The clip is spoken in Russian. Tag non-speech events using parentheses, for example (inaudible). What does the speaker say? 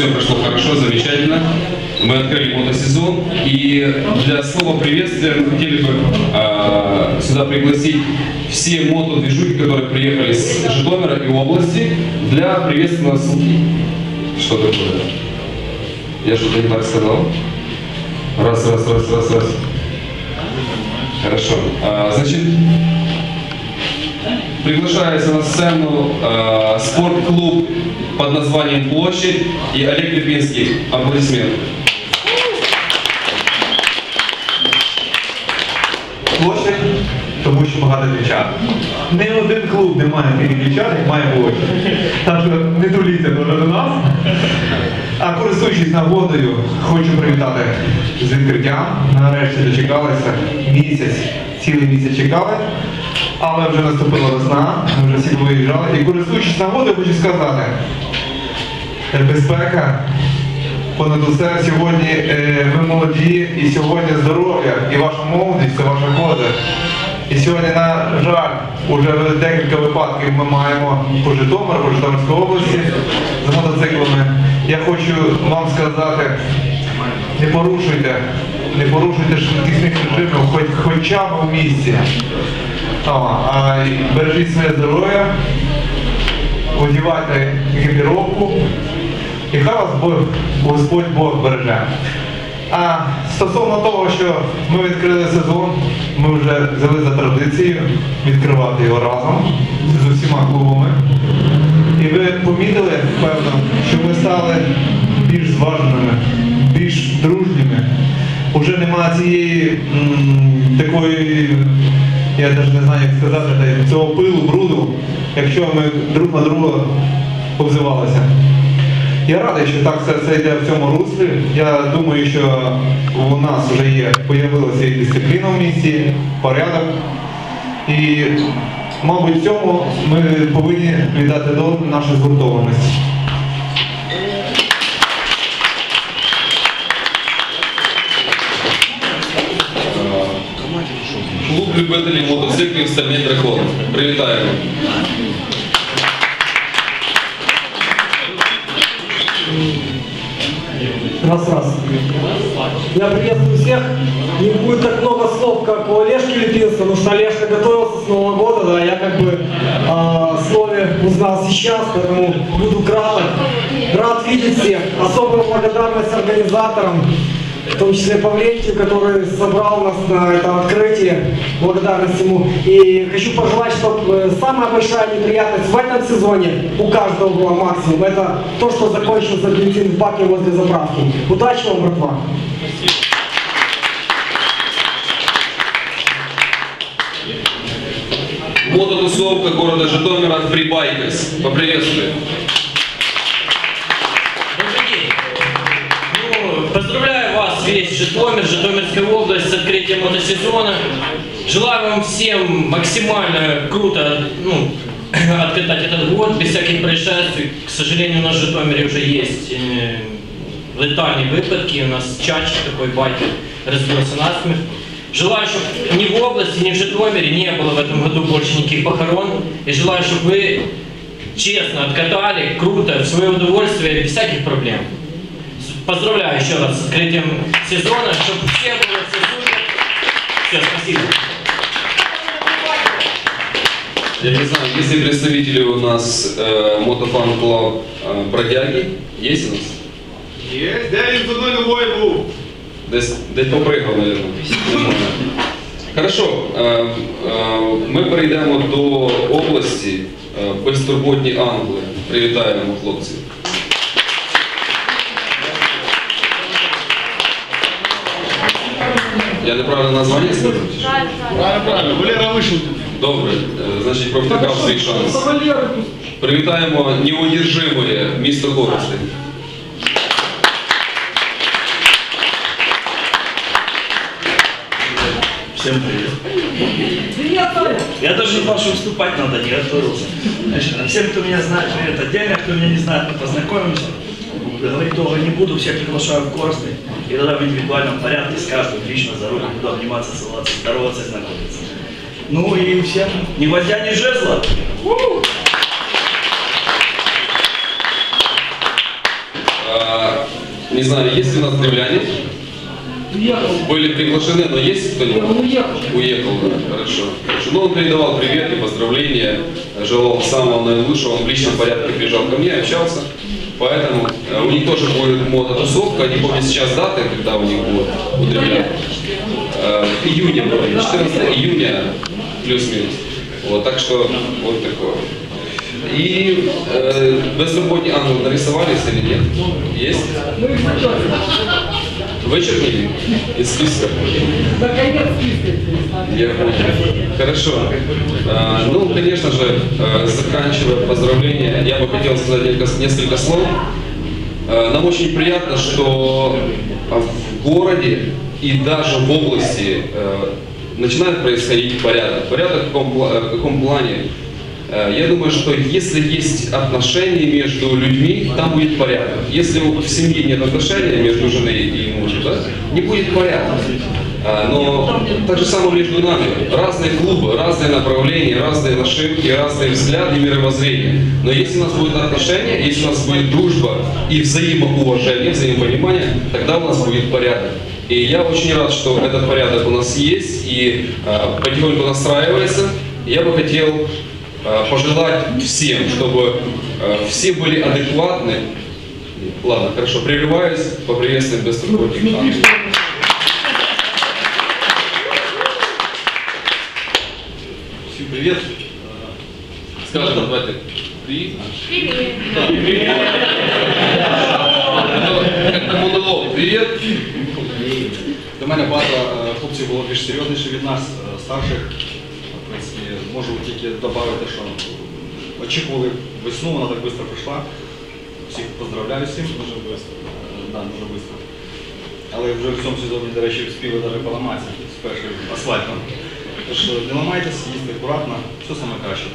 все прошло хорошо, замечательно. Мы открыли мотосезон. И для слова приветствия мы хотели бы а, сюда пригласить все мотодвижухи, которые приехали с Житомира и области для приветственного... с- Что такое? Я что-то не так сказал? Раз, раз, раз, раз, раз. Хорошо. А, значит, приглашается на сцену э, спортклуб под названием «Площадь» и Олег Липинский. Аплодисменты. Багато дівчат. Не один клуб не має таких дівчат, як має площадь. Так що не дуліться дуже до нас. А користуючись нагодою, хочу привітати з відкриттям. Нарешті дочекалися. Місяць, цілий місяць чекали. Але вже наступила весна, ми вже всі виїжджали. І користуючись нагодою, хочу сказати, е, безпека Понад усе сьогодні е, ви молоді і сьогодні здоров'я і ваша молодість це ваша кода. І сьогодні, на жаль, уже декілька випадків ми маємо по Житомиру, по Житомирській області з мотоциклами. Я хочу вам сказати, не порушуйте, не порушуйте швидкісних режимів, хоч, хоча б у місті. А, а бережіть своє здоров'я, одівайте екіпіровку. І хай вас Господь Бог береже. А стосовно того, що ми відкрили сезон, ми вже взяли за традицією відкривати його разом з усіма клубами. І ви помітили, певно, що ми стали більш зваженими, більш дружніми. Уже немає цієї такої, я навіть не знаю, як сказати, цього пилу, бруду, якщо ми друг на друга обзивалися. Я радий, що так все це йде в цьому руслі. Я думаю, що у нас вже є, появилася і дисципліна в місті, порядок. І, мабуть, в цьому ми повинні віддати до нашу згуртованість. Клуб любителів мотоциклів Стальний дракон. Привітаємо. Раз, раз. Я приветствую всех. Не будет так много слов, как у Олежки Липинского, потому что Олежка готовился с Нового года, да, я как бы о слове узнал сейчас, поэтому буду краток. Рад видеть всех. Особая благодарность организаторам, в том числе Павлентию, который собрал нас на это открытие. Благодарность ему. И хочу пожелать, чтобы самая большая неприятность в этом сезоне у каждого была максимум. Это то, что закончился бензин в баке возле заправки. Удачи вам, братва! Мототусовка города Житомира Фрибайкерс. Поприветствуем. Добрый день. Ну, поздравляю вас, весь Житомир, Житомирская область с открытием мотосезона. Желаю вам всем максимально круто ну, (laughs) откатать этот год, без всяких происшествий. К сожалению, у нас в Житомире уже есть э, летальные выпадки. У нас чаще такой байкер разбился насмерть. Желаю, чтобы ни в области, ни в Житомире не было в этом году больше никаких похорон. И желаю, чтобы вы честно откатали, круто, в свое удовольствие, без всяких проблем. С- Поздравляю еще раз с открытием сезона, чтобы все было все супер. Все, спасибо. Я не знаю, есть ли представители у нас э, мотофан клуб э, бродяги? Есть у нас? Є, де він з одною ногою був? Десь, десь попригав, мабуть. Немає. Хорошо. Е, е, Ми перейдемо до області е, безтурботні англи. Привітаємо хлопців. Я неправильне названня сказав? Правильно, правильно. Валера вийшов. Добре, е, значить провтикав свій шанс. Привітаємо неудержимоє місто Коростень. Всем привет. Я даже не знал, что выступать надо, не готовился. Значит, а всем, кто меня знает, привет отдельно, кто меня не знает, мы познакомимся. Говорить долго не буду, всех приглашаю в Коростень. И тогда в индивидуальном порядке с каждым лично за руку буду обниматься, целоваться, здороваться и знакомиться. Ну и всем ни гвоздя, ни жезла. А, не знаю, есть ли у нас древляне? Уехал. Были приглашены, но есть кто-нибудь? Он уехал. Уехал, да, хорошо. хорошо. Ну, он передавал привет и поздравления, желал самого наилучшего, он в личном порядке приезжал ко мне, общался. Поэтому э, у них тоже будет мототусовка, не помню сейчас даты, когда у них будет у древлян. Э, будет, 14 июня, плюс-минус. Вот, так что вот такое. И э, безработный ангел нарисовались или нет? Есть? Ну? Вычеркнули из списка? Я понял. Хорошо. А, ну, конечно же, а, заканчивая поздравления, я бы хотел сказать несколько, слов. А, нам очень приятно, что в городе и даже в области начинает происходить порядок. Порядок в каком плане? А, Я думаю, что если есть отношения между людьми, там будет порядок. Если в семье нет отношений между женой и мужем, да, не будет порядка. А, Но так же самое между нами. Разные клубы, разные направления, разные нашивки, разные взгляды и мировоззрения. Но если у нас будет отношения, если у нас будет дружба и взаимоуважение, взаимопонимание, тогда у нас будет порядок. И я очень рад, что этот порядок у нас есть и а, потихоньку настраивается. Я бы хотел пожелать всем, чтобы а, все были адекватны. Ладно, хорошо, прерываюсь, поприветствуем беспокойных ангелов. Всем привет. Скажем, давайте. Привет. Как монолог. Привет. До мене багато е, хлопців було більш серйозніше від нас, е, старших. Можу тільки додати, що очікували весну, вона так швидко прийшла. Всіх поздравляю всім, дуже швидко. Да. Але вже в цьому сезоні, до речі, встигли навіть поламатися з першим асфальтом. Тож не ламайтесь, їздьте акуратно, все саме краще.